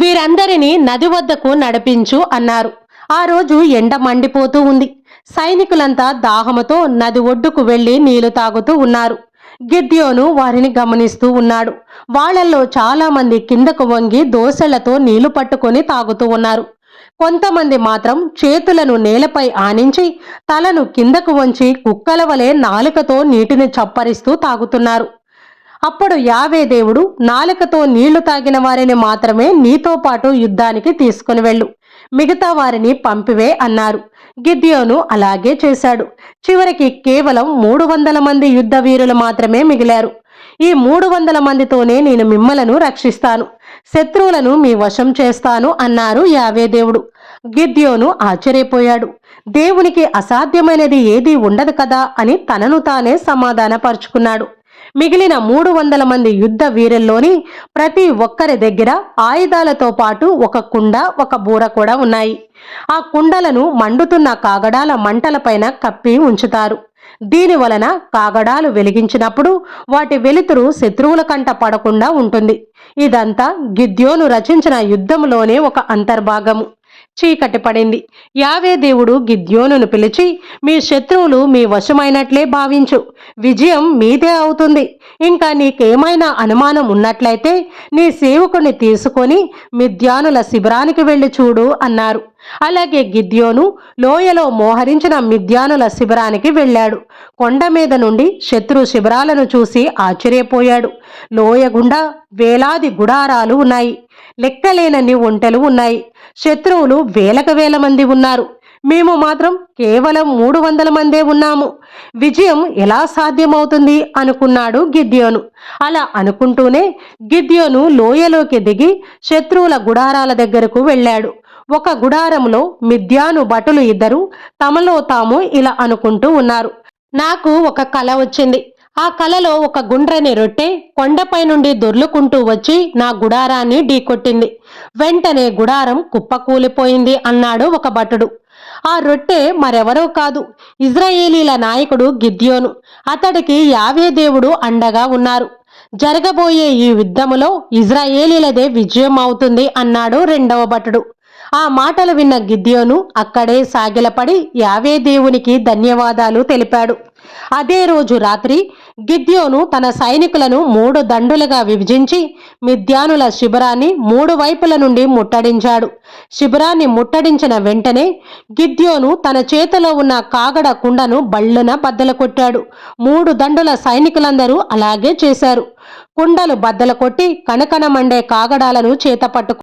వీరందరినీ నది వద్దకు నడిపించు అన్నారు. ఆ రోజు ఎండ మండిపోతూ ఉంది. సైనికులంతా దాహముతో నది ఒడ్డుకు వెళ్ళి నీళ్ళు తాగుతూ ఉన్నారు. గిద్యోను వారిని గమనిస్తూ ఉన్నాడు. వాళ్ళల్లో చాలా మంది కిందకు వంగి దోశలతో నీళ్ళు పట్టుకొని తాగుతూ ఉన్నారు. కొంతమంది మాత్రం చేతులను నేలపై ఆనించి తలను కిందకు వంచి కుక్కల వలె నాలుకతో నీటిని చప్పరిస్తూ తాగుతున్నారు. అప్పుడు యావే దేవుడు నాలుకతో నీళ్ళు తాగిన వారిని మాత్రమే నీతో పాటు యుద్ధానికి తీసుకుని వెళ్ళు. మిగతా వారిని పంపివే అన్నారు. గిద్యోను అలాగే చేశాడు. చివరికి కేవలం మూడు వందల మంది యుద్ధ వీరులు మాత్రమే మిగిలారు. ఈ మూడు వందల మందితోనే నేను మిమ్మలను రక్షిస్తాను. శత్రువులను మీ వశం చేస్తాను అన్నారు యావే దేవుడు. గిద్యోను ఆశ్చర్యపోయాడు. దేవునికి అసాధ్యమైనది ఏదీ ఉండదు కదా అని తనను తానే సమాధానపరుచుకున్నాడు. మిగిలిన మూడు వందల మంది యుద్ధ వీరుల్లోని ప్రతి ఒక్కరి దగ్గర ఆయుధాలతో పాటు ఒక కుండ ఒక బూర కూడా ఉన్నాయి. ఆ కుండలను మండుతున్న కాగడాల మంటలపైన కప్పి ఉంచుతారు. దీని వలన కాగడాలు వెలిగించినప్పుడు వాటి వెలుతురు శత్రువుల కంట పడకుండా ఉంటుంది. ఇదంతా గిద్యోను రచించిన యుద్ధంలోనే ఒక అంతర్భాగము. చీకటి పడింది. యావే దేవుడు గిద్యోనును పిలిచి మీ శత్రువులు మీ వశమైనట్లే భావించు. విజయం మీదే అవుతుంది. ఇంకా నీకేమైనా అనుమానం ఉన్నట్లయితే నీ సేవకుని తీసుకొని మిద్యానుల శిబిరానికి వెళ్ళి చూడు అన్నారు. అలాగే గిద్యోను లోయలో మోహరించిన మిద్యానుల శిబిరానికి వెళ్ళాడు. కొండ మీద నుండి శత్రు శిబిరాలను చూసి ఆశ్చర్యపోయాడు. లోయ గుండా వేలాది గుడారాలు ఉన్నాయి. లెక్కలేనన్ని ఒంటెలు ఉన్నాయి. శత్రువులు వేలకు వేల మంది ఉన్నారు. మేము మాత్రం కేవలం మూడు వందల మందే ఉన్నాము. విజయం ఎలా సాధ్యమవుతుంది అనుకున్నాడు గిద్యోను. అలా అనుకుంటూనే గిద్యోను లోయలోకి దిగి శత్రువుల గుడారాల దగ్గరకు వెళ్ళాడు. ఒక గుడారంలో మిద్యాను భటులు ఇద్దరు తమలో తాము ఇలా అనుకుంటూ ఉన్నారు. నాకు ఒక కళ వచ్చింది. ఆ కలలో ఒక గుండ్రని రొట్టె కొండపై నుండి దొర్లుకుంటూ వచ్చి నా గుడారాన్ని ఢీకొట్టింది. వెంటనే గుడారం కుప్పకూలిపోయింది అన్నాడు ఒక భటుడు. ఆ రొట్టె మరెవరో కాదు ఇజ్రాయేలీల నాయకుడు గిద్యోను. అతడికి యావే దేవుడు అండగా ఉన్నారు. జరగబోయే ఈ యుద్ధములో ఇజ్రాయేలీలదే విజయం అవుతుంది అన్నాడు రెండవ భటుడు. ఆ మాటలు విన్న గిద్యోను అక్కడే సాగిలపడి యావే దేవునికి ధన్యవాదాలు తెలిపాడు. అదే రోజు రాత్రి గిద్యోను తన సైనికులను మూడు దండులుగా విభజించి మిద్యానుల శిబిరాన్ని మూడు వైపుల నుండి ముట్టడించాడు. శిబిరాన్ని ముట్టడించిన వెంటనే గిద్యోను తన చేతిలో ఉన్న కాగడ కుండను బళ్ళున బద్దలు కొట్టాడు మూడు దండుల సైనికులందరూ అలాగే చేశారు. కుండలు బద్దలు కొట్టి కనకన మండే కాగడాలను చేతపట్టుకు